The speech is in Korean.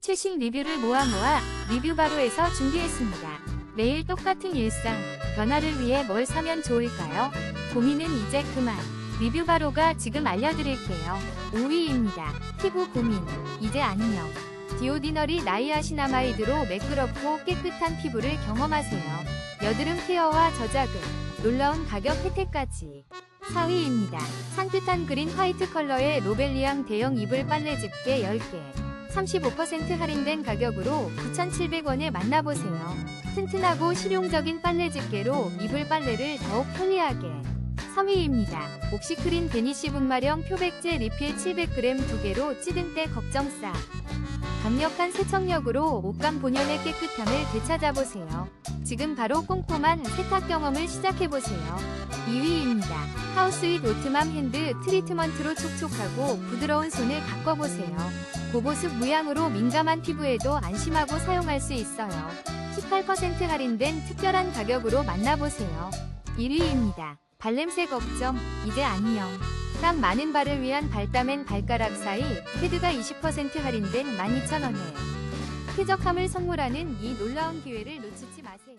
최신 리뷰를 모아 모아 리뷰 바로에서 준비했습니다. 매일 똑같은 일상, 변화를 위해 뭘 사면 좋을까요? 고민은 이제 그만. 리뷰 바로가 지금 알려드릴게요. 5위입니다. 피부 고민, 이제 안녕. 디오디너리 나이아시나마이드로 매끄럽고 깨끗한 피부를 경험하세요. 여드름 케어와 저자극, 놀라운 가격 혜택까지. 4위입니다. 산뜻한 그린 화이트 컬러의 로벨리앙 대형 이불 빨래 집게 10개. 35% 할인된 가격으로 9,700원에 만나보세요. 튼튼하고 실용적인 빨래 집게로 이불 빨래를 더욱 편리하게. 3위입니다. 옥시크린 베니시 분말형 표백제 리필 700g 2개로 찌든 때 걱정 싸. 강력한 세척력으로 옷감 본연의 깨끗함을 되찾아보세요. 지금 바로 꼼꼼한 세탁 경험을 시작해보세요. 2위입니다. 하우스윗 오트맘 핸드 트리트먼트로 촉촉하고 부드러운 손을 가꿔보세요. 고보습 무향으로 민감한 피부에도 안심하고 사용할 수 있어요. 18% 할인된 특별한 가격으로 만나보세요. 1위입니다. 발냄새 걱정, 이제 안녕. 땀 많은 발을 위한 발담앤 발가락 사이 패드가 20% 할인된 12,000원에 쾌적함을 선물하는 이 놀라운 기회를 놓치지 마세요.